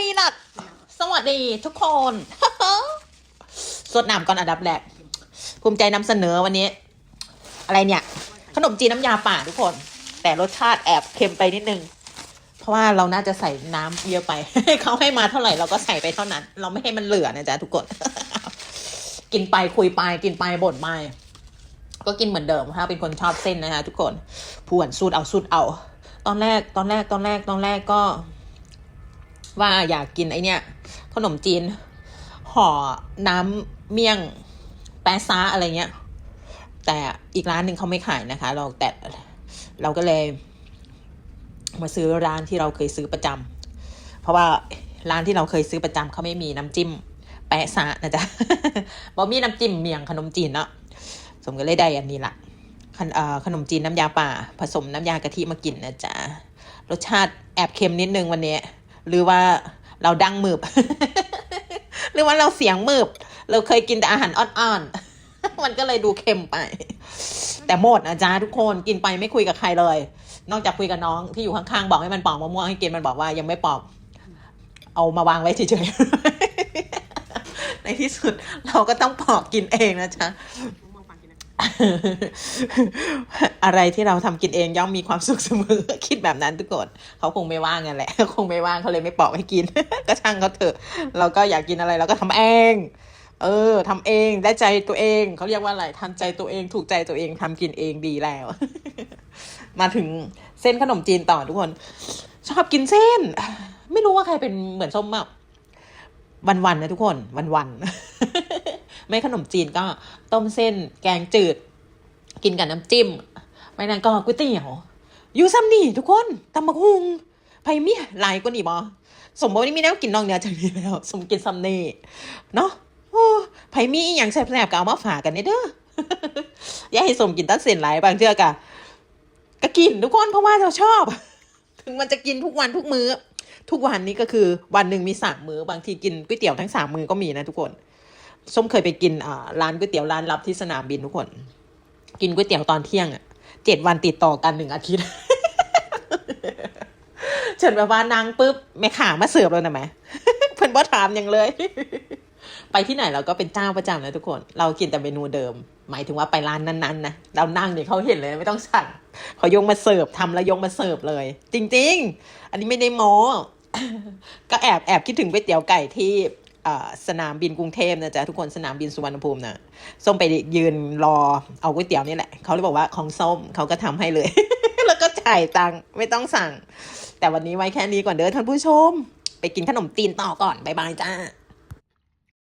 มีหลักสวัสดีทุกคน สดน้ำก่อนอันดับแรก ภูมิใจนำเสนอวันนี้ อะไรเนี่ย ขนมจีนน้ำยาป่าทุกคน แต่รสชาติแอบเค็มไปนิดนึง เพราะว่าเราน่าจะใส่น้ำเยอะไป เขาให้มาเท่าไหร่เราก็ใส่ไปเท่านั้น เราไม่ให้มันเหลือนะจ๊ะทุกคน กินไปคุยไปกินไปบ่นไปก็กินเหมือนเดิมถ้าเป็นคนชอบเส้นนะคะทุกคนผวนสูตรเอาสูตรเอา ตอนแรกตอนแรกตอนแรกตอนแรกก็ ว่าอยากกินไอเนี้ยขนมจีนห่อน้ำเมี่ยงแปะซาอะไรเงี้ย แต่อีกร้านหนึ่งเขาไม่ขายนะคะ เราแต่เราก็เลยมาซื้อร้านที่เราเคยซื้อประจำเพราะว่าร้านที่เราเคยซื้อประจำเขาไม่มีน้ำจิ้มแปะซะนะจ๊ะบอมีน้ำจิ้มเมียงขนมจีนเนาะสมก็เลยได้อันนี้ละขนขนมจีนน้ำยาป่า ผสมน้ำยากะทิมากินนะจ๊ะรสชาติแอบเค็มนิดนึงวันนี้ หรือว่าเราดังมืบหรือว่าเราเสียงมืบเราเคยกินแต่อาหารอ่อนๆมันก็เลยดูเค็มไป แต่หมดนะจ๊ะทุกคนกินไปไม่คุยกับใครเลย นอกจากคุยกับน้องที่อยู่ข้างๆบอกให้มันปอกมะม่วงให้กินมันบอกว่ายังไม่ปอกเอามาวางไว้เฉยๆในที่สุดเราก็ต้องปอกกินเองนะจ๊ะ อะไรที่เราทำกินเองย่อมมีความสุขเสมอ คิดแบบนั้นทุกคนเขาคงไม่ว่างกันแหละคงไม่ว่างเขาเลยไม่ปอกให้กิน ก็ช่างเขาเถอะ เราก็อยากกินอะไรเราก็ทำเอง เออทำเองได้ใจตัวเองเขาเรียกว่าอะไรทันใจตัวเองถูกใจตัวเองทำกินเองดีแล้ว มาถึงเส้นขนมจีนต่อทุกคน ชอบกินเส้น ไม่รู้ว่าใครเป็นเหมือนส้มอะวันๆนะทุกคนวันๆ ไม่ขนมจีนก็ต้มเส้นแกงจืด กินกับน้ำจิ้ม ไม่นั้นก็ก๋วยเตี๋ยวอยู่ซ้ำนี่ทุกคนตำบักฮุงไผ่มีหลายกว่านี่บอสมมติว่มีแนวกินนอกเนือจากนี้แล้ว สมกินซ้ำนี่เนาะโอ้ไผ่มีอหย่างแซ่บๆก็เอามาฝากกันเด้ออย่าให้สมกินตัดเส้นหลายบางเทื่อกะก็กินทุกคนเพราะว่าเราชอบ ถึงมันจะกินทุกวันทุกมื้อ ทุกวันนี้ก็คือวันหนึ่งมีสามมื้อบางทีกินก๋วยเตี๋ยวทั้งสามมื้อก็มีนะทุกคน ส้มเคยไปกินร้านก๋วยเตี๋ยวร้านลับที่สนามบินทุกคน กินก๋วยเตี๋ยวตอนเที่ยงอะเจ็ดวันติดต่อกันหนึ่งอาทิตย์ฉันแบบว่านางปุ๊บแม่ขามาเสิร์ฟแล้วนะแม่เพิ่นบ่ถามอย่างเลย ไปที่ไหนเราก็เป็นเจ้าประจำนะทุกคน เรากินแต่เมนูเดิม หมายถึงว่าไปร้านนั้นๆนะเรานั่งเนี่ยเขาเห็นเลยไม่ต้องสั่งเขายกมาเสิร์ฟทำแล้วยกมาเสิร์ฟเลย จริง ๆ อันนี้ไม่ได้โม้ก็แอบแอบคิดถึงก๋วยเตี๋ยวไก่ที่ สนามบินกรุงเทพนะจ๊ะทุกคนสนามบินสุวรรณภูมินะส้มไปยืนรอเอาก๋วยเตี๋ยวนี่แหละเขาเลยบอกว่าของส้มเขาก็ทำให้เลย แล้วก็จ่ายตังค์ไม่ต้องสั่ง แต่วันนี้ไว้แค่นี้ก่อนเด้อท่านผู้ชม ไปกินขนมตีนต่อก่อนบายบายจ้า